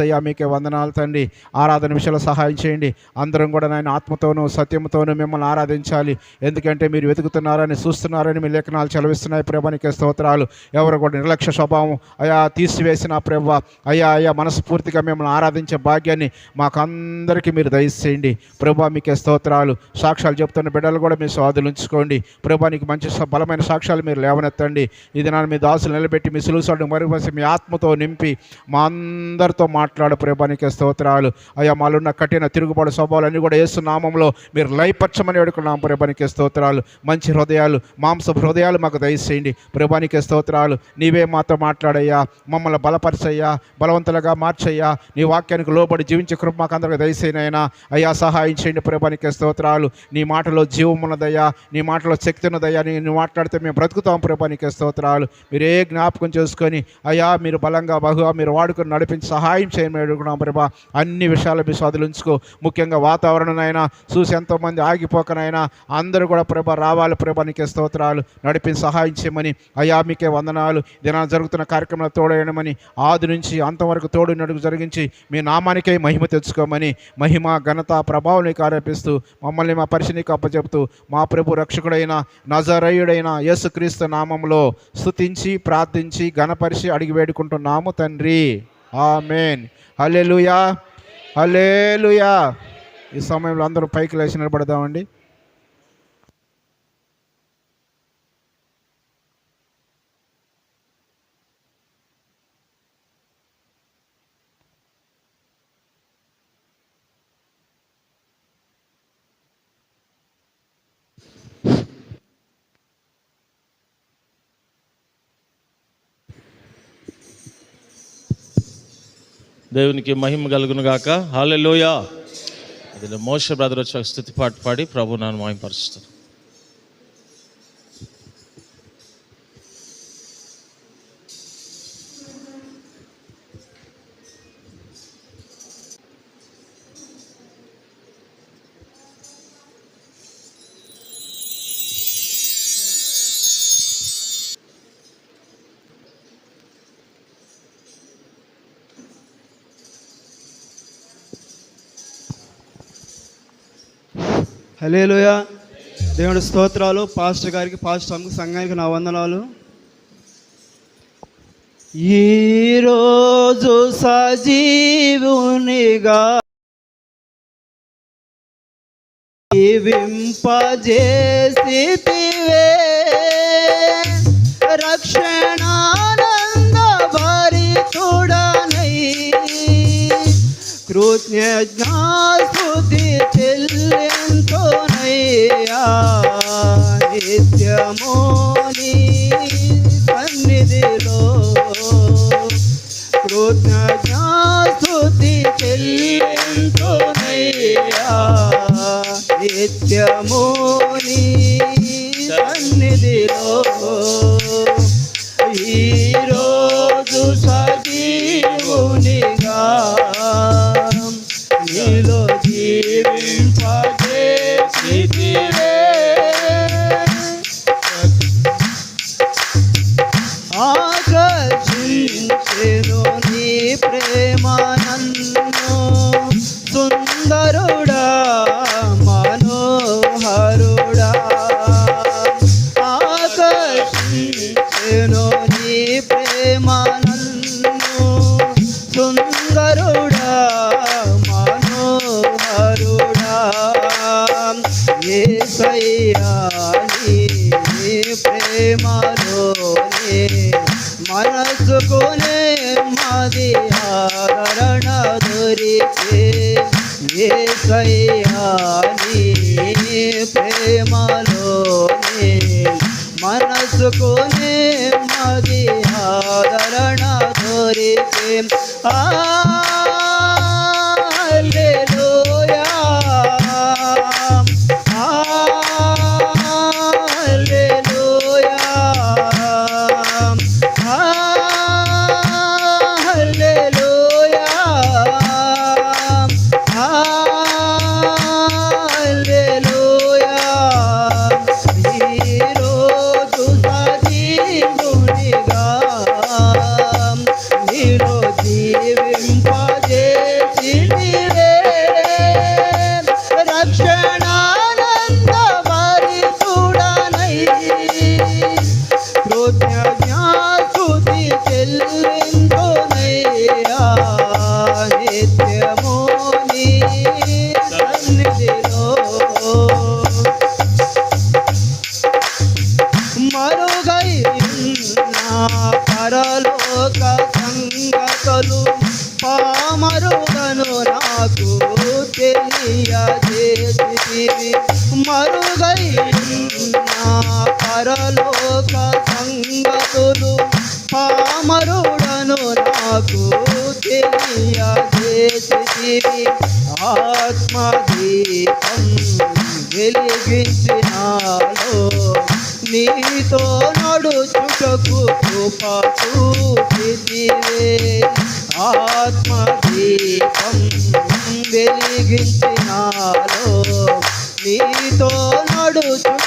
అయ్యా మీకే వందనాలు తండ్రి. ఆరాధన విషయంలో సహాయం చేయండి. అందరం కూడా నాయన ఆత్మతోనూ సత్యంతోనూ మిమ్మల్ని ఆరాధించాలి. ఎందుకంటే మీరు వెతుకుతున్నారని చూస్తున్నారని మీ లేఖనాలు చలవిస్తున్నాయి. ప్రభానికి స్తోత్రాలు. ఎవరు కూడా నిర్లక్ష్య స్వభావం అయా తీసివేసిన ప్రభ అయ్యా అయ్యా మనస్ఫూర్తిగా మిమ్మల్ని ఆరాధించే భాగ్యాన్ని మాకందరికీ మీరు దయచేయండి. ప్రభా మీకే స్తోత్రాలు. సాక్ష్యాలు చెప్తున్న బిడ్డలు కూడా మీ స్వాధులు ఉంచుకోండి. ప్రభానికి మంచి బలమైన సాక్ష్యాలు మీరు లేవనెత్తండి. ఇది నా మీ దాసులు నిలబెట్టి మీ సులుసాడు మరుగుపరిచి మీ ఆత్మతో నింపి మా అందరితో మా మాట్లాడు ప్రభానికి స్తోత్రాలు. అయ్యా మాలున్న కఠిన తిరుగుబాటు స్వభావాలన్నీ కూడా యేసు నామంలో మీరు లయపరచమని వేడుకున్నాం ప్రభానికి స్తోత్రాలు. మంచి హృదయాలు మాంస హృదయాలు మాకు దయచేయండి. ప్రభానికి స్తోత్రాలు. నీవే మాతో మాట్లాడయ్యా. మమ్మల్ని బలపరచయ్యా. బలవంతులుగా మార్చయ్యా. నీ వాక్యానికి లోబడి జీవించే కృప మాకు అందరికి దయచేయనైనా అయ్యా సహాయం చేయండి ప్రభానికి స్తోత్రాలు. నీ మాటలో జీవం ఉన్నదయ్యా. నీ మాటలో శక్తి ఉన్నదయ్యా. నీ మాట్లాడితే మేము బ్రతుకుతాం ప్రభానికి స్తోత్రాలు. మీరే జ్ఞాపకం చేసుకొని అయ్యా మీరు బలంగా బహుగా మీరు వాడుకొని నడిపించి సహాయం చేయమని అడుగుతున్నాం ప్రభా. అన్ని విషయాలు మీ ఉంచుకో. ముఖ్యంగా వాతావరణనైనా చూసి ఎంతోమంది ఆగిపోకనైనా అందరూ కూడా ప్రభ రావాలి ప్రభానికి స్తోత్రాలు. నడిపి సహాయం చేయమని. అయ్యా మీకే వందనాలు. దినాలు జరుగుతున్న కార్యక్రమాలు తోడేయడమని ఆది నుంచి అంతవరకు తోడు నడుగు జరిగించి మీ నామానికే మహిమ తెచ్చుకోమని. మహిమ ఘనత ప్రభావం నీకు ఆరోపిస్తూ మమ్మల్ని మా పరిశీలికి అప్పచెప్తూ మా ప్రభు రక్షకుడైన నజరయుడైన యేసుక్రీస్తు నామంలో స్థుతించి ప్రార్థించి ఘనపరిచి అడిగి వేడుకుంటున్నాము తండ్రి. ఆమెన్. హల్లెలూయా. హల్లెలూయా. ఈ సమయంలో అందరూ పైకి లేచి నిలబడదామండి. దేవునికి మహిమ కలుగును గాక. హాలెలూయా అది మోస బ్రదర్ వచ్చి స్థుతి పాట పాడి ప్రభు నన్ను మహిమపరుస్తాను హలేలుయ దేవుడి స్తోత్రాలు పాస్టర్ గారికి పాస్టర్ అమ్మకు సంఘానికి నా వందనాలు. ఈరోజు సజీవునిగా జీవింపజేసితివే. రక్షణానంద భారీ చూడనై చెల్లింతునయ్యా నిత్యము सोनया नित्यमोनि सन्निधिलो कृतज्ञा स्तुति सोनया नित्यमोनि सन्निधिलो সুকুনে মরি হরণ ধরে আ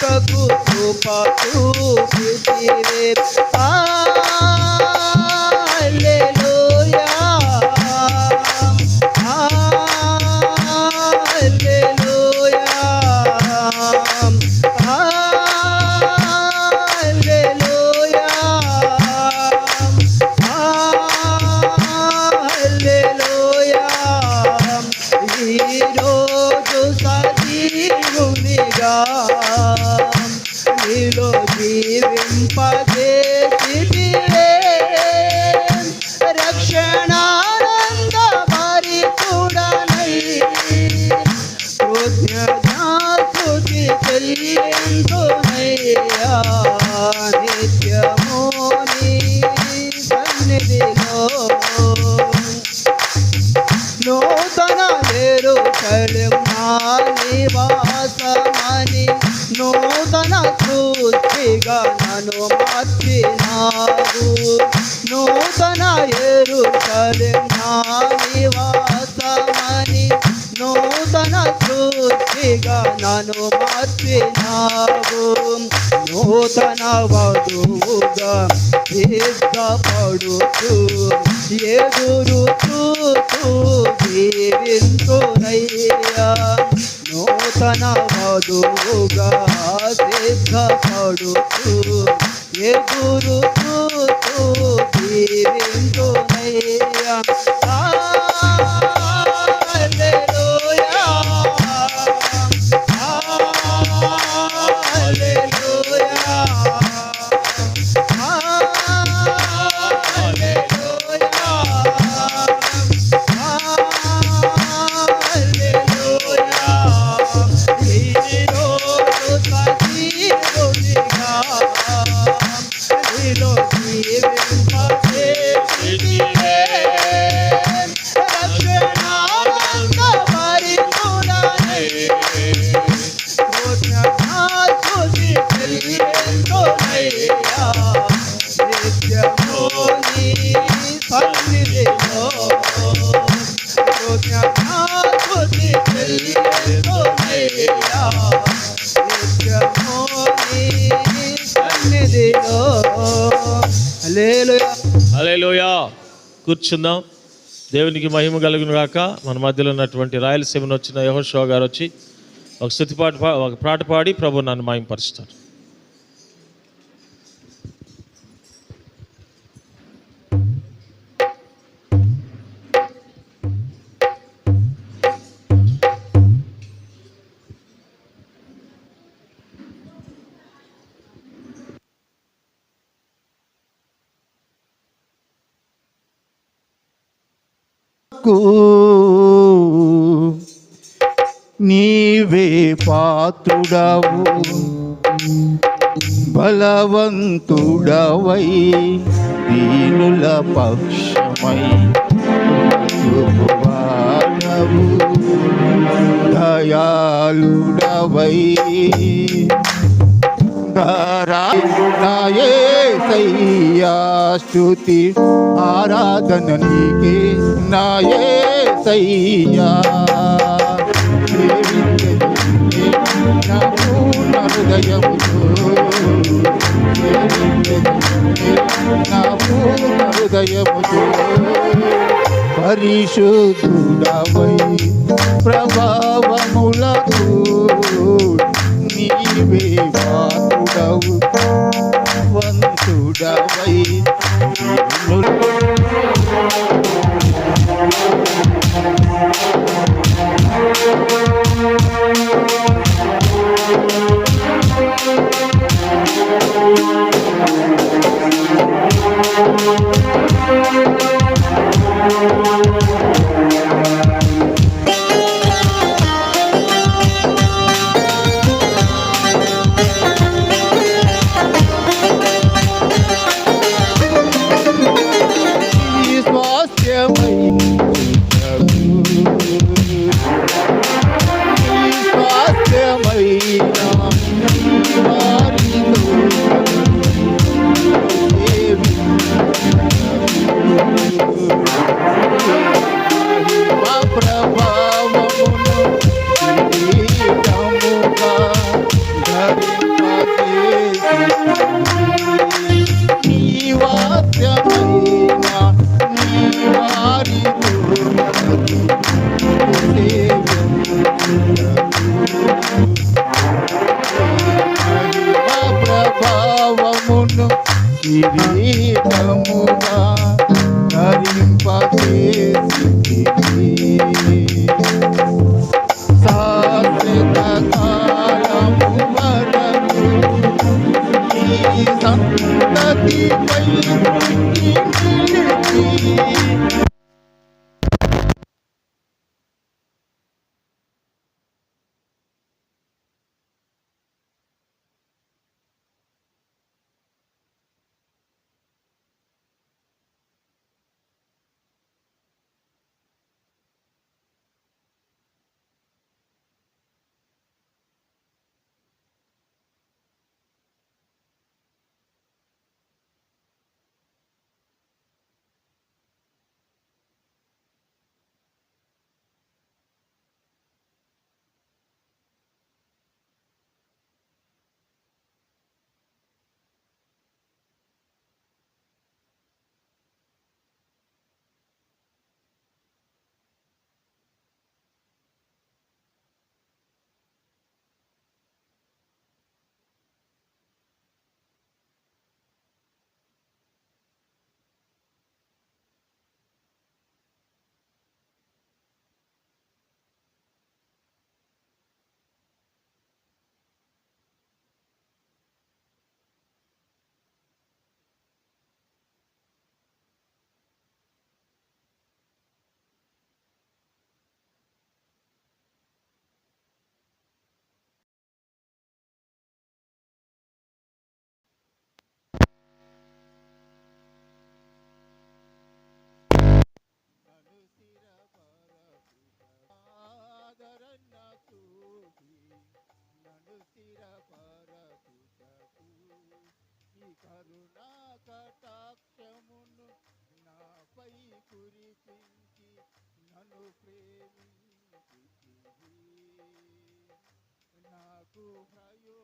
నడుచుటకు కృప చూపితివే హల్లెలూయా సిద్ధపడుతూ ఎదురు జీవించునయ్యా. నూతన వధువుగా సిద్ధపడుతూ ఎదురు కూర్చుందాం. దేవునికి మహిమ కలుగును గాక. మన మధ్యలో ఉన్నటువంటి రాయలసీమను వచ్చిన యహోషో గారు వచ్చి ఒక స్థుతిపాటు పా- ఒక పాట పాడి ప్రభు నన్ను మహిమపరుస్తారు పాత్రుడవు. బలవంతుడవై దీనుల పక్షమై వాడవు దయాళుడవై నాయే స్తుతి. ఆరాధన నీకే నాయే సయ్యా నా పూర్ణ హృదయముతో నా పూర్ణ హృదయముతో పరిశుద్ధుడవై ప్రభావములకు నీవే వాకుడవు వంతుడవై Thank you. జీవితముగా ముక్తిర పరపుటకు ఈ కరుణా కటాక్షమును నాపై కురిపించి నన్ను ప్రేమించి నాకు భయో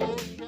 oh,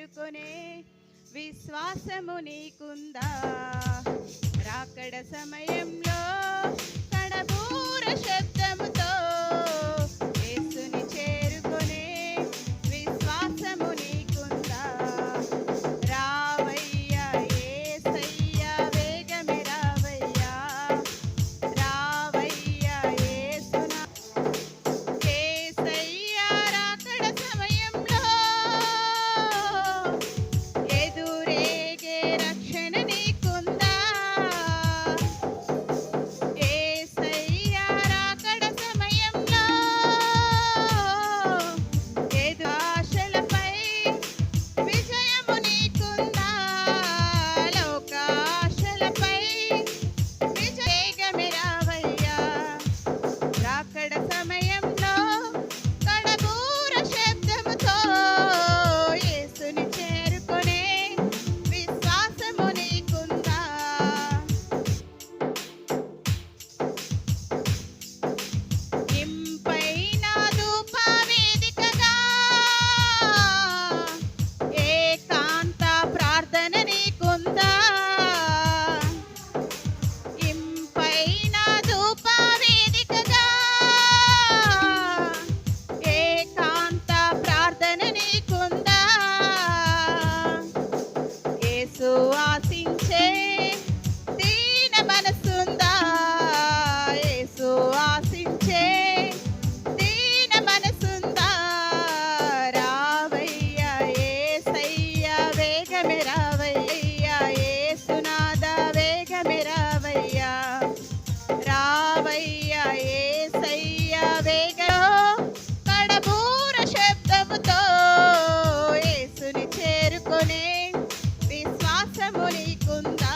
చేరుకునే విశ్వాసము నీకుందా? రాకడ సమయంలో కడబూర శబ్దము 온다.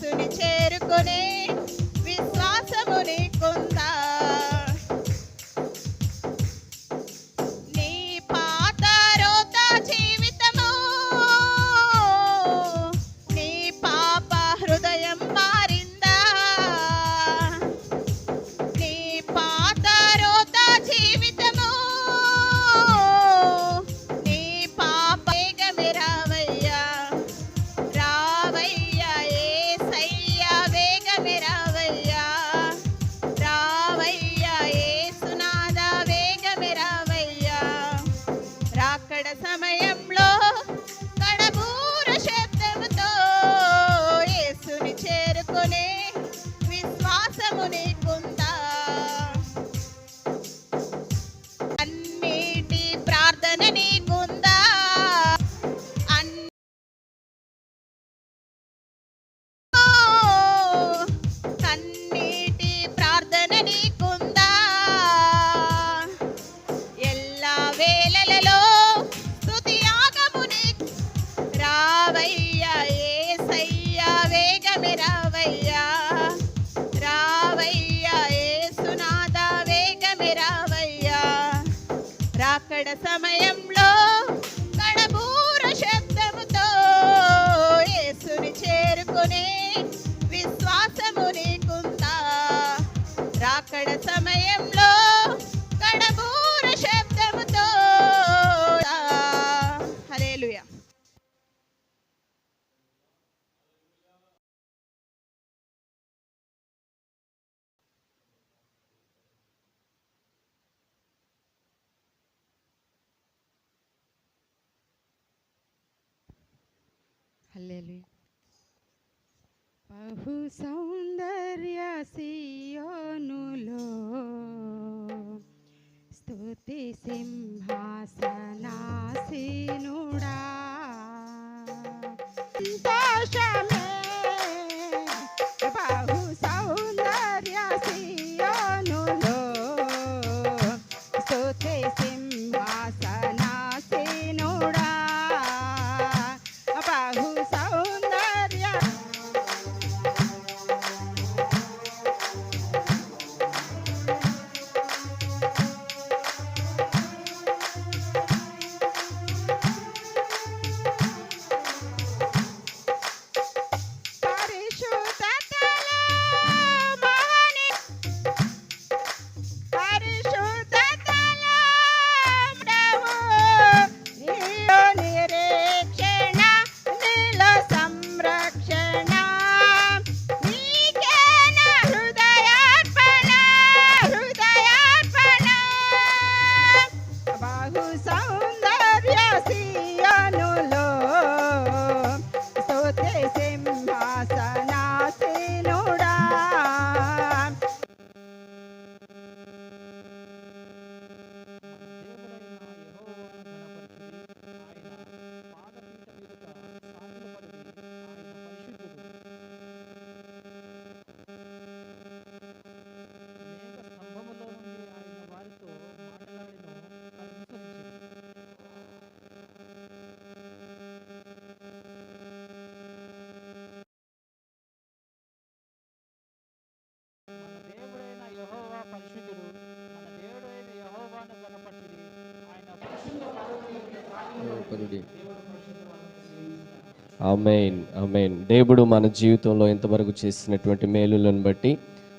손에 채를 꺼내. colonnade one హల్లెలూయా. బహు సౌందర్య సియోనులో స్తుతి సింహాసనాసీనుడా. సంతోషమే అమెయిన్ అమెయిన్ దేవుడు మన జీవితంలో ఇంతవరకు చేసినటువంటి మేలులను బట్టి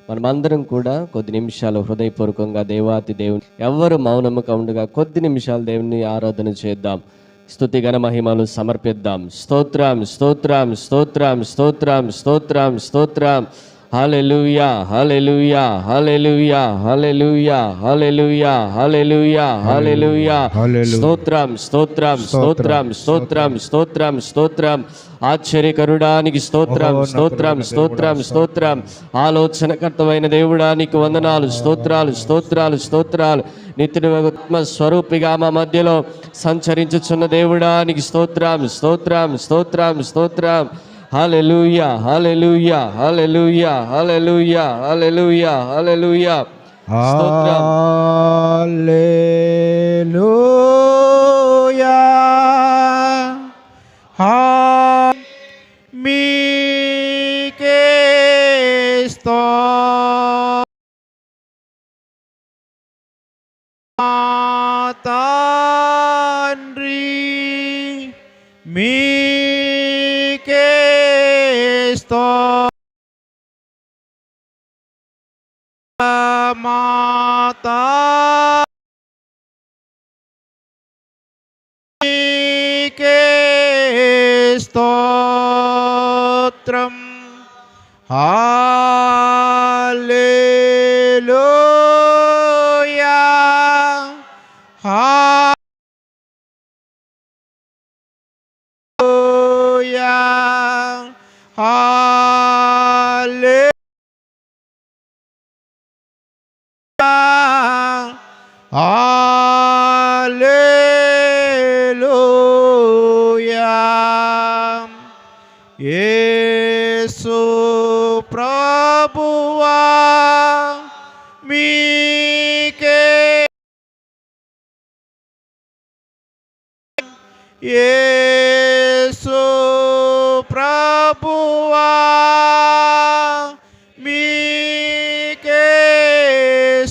మనమందరం కూడా కొద్ది నిమిషాలు హృదయపూర్వకంగా దేవాతి దేవుని ఎవరు మౌనముగా ఉండగా కొద్ది నిమిషాలు దేవుని ఆరాధన చేద్దాం. స్థుతి మహిమలు సమర్పిద్దాం. స్తోత్రం స్తోత్రం స్తోత్రం స్తోత్రం స్తోత్రం స్తోత్రం. హల్లెలూయా హల్లెలూయా హల్లెలూయా హల్లెలూయా హల్లెలూయా హల్లెలూయా హల్లెలూయా హల్లెలూయా. స్తోత్రం స్తోత్రం స్తోత్రం స్తోత్రం స్తోత్రం స్తోత్రం ఆశ్చర్యకరుడానికి స్తోత్రం స్తోత్రం. స్తోత్రం. స్తోత్రం ఆలోచనకర్తమైన దేవుడానికి వందనాలు స్తోత్రాలు స్తోత్రాలు స్తోత్రాలు. నిత్యుమ స్వరూపిగా మా మధ్యలో సంచరించుచున్న దేవుడానికి స్తోత్రం స్తోత్రం స్తోత్రం స్తోత్రం. హల్లెలూయా హల్లెలూయా హల్లెలూయా హల్లెలూయా హల్లెలూయా హల్లెలూయా స్తోత్రం హల్లెలూయా హా మీకే స్తోత్రం తండ్రి మీకే మాతా నీకే స్తోత్రం హల్లెలూయా ప్రభువా మీకే యేసు ప్రభువా మీకే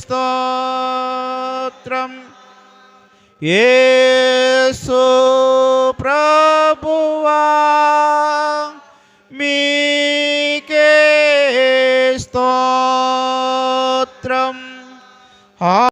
స్తోత్రం. యేసు ప్రభువా హల్లెలూయా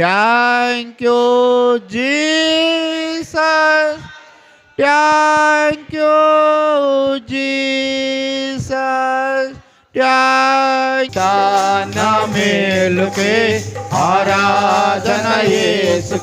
Thank you, Jesus. Thank you, Jesus. नाम लोके आराधना येसु